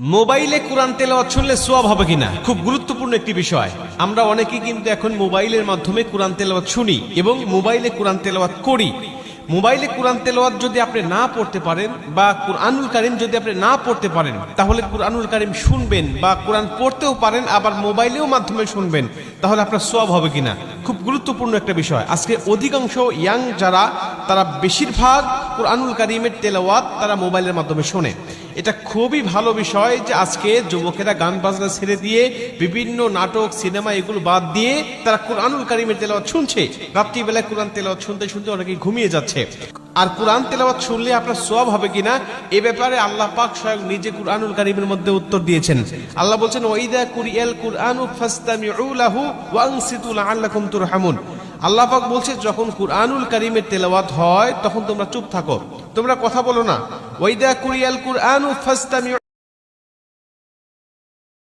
মোবাইলে কোরআন তেলাওয়াত শুনলে সোয়াব হবে কিনা? খুব গুরুত্বপূর্ণ একটি বিষয়। আমরা অনেকেই কিন্তু এখন মোবাইলের মাধ্যমে কোরআন তেলাওয়াত শুনি এবং মোবাইলে কোরআন তেলাওয়াত করি। মোবাইলে কোরআন তেলাওয়াত যদি আপনি না পড়তে পারেন বা কোরআনুল কারিম যদি আপনি না পড়তে পারেন, তাহলে কোরআনুল কারিম শুনবেন বা কোরআন পড়তেও পারেন, আবার মোবাইলেও মাধ্যমে শুনবেন, তাহলে আপনার সোয়াব হবে কিনা? খুব গুরুত্বপূর্ণ একটা বিষয়। আজকে অধিকাংশ ইয়াং যারা, তারা বেশিরভাগ কোরআনুল কারিমের তেলাওয়াত তারা মোবাইলের মাধ্যমে শোনে। এটা খুবই ভালো বিষয় যে আজকে যুবকেরা গান বাজনা ছেড়ে দিয়ে বিভিন্ন নাটক, সিনেমা এগুলো বাদ দিয়ে তারা কোরআনুল কারিমের তেলাওয়াত শুনছে। রাত্রিবেলায় কোরআন তেলাওয়াত শুনতে শুনতে অনেকে ঘুমিয়ে যাচ্ছে। আর কোরআন তেলাওয়াত শুনলে আপনার সওয়াব হবে কিনা, এ ব্যাপারে আল্লাহ পাক স্বয়ং নিজে কোরআনুল কারিমের মধ্যে উত্তর দিয়েছেন। আল্লাহ বলছেন ওয়াইদা কুরিয়াল কুরআনু ফাস্তামিউ লাহু ওয়ানসিতু লাআল্লাকুম তুরহামুন। আল্লাহ পাক বলছে, যখন কুরআনুল কারিমের তেলাওয়াত হয়, তখন তোমরা চুপ থাকো। তোমরা কথা বলো না। ওয়াইদা কুরিয়াল কুরআনু ফাস্তামিউ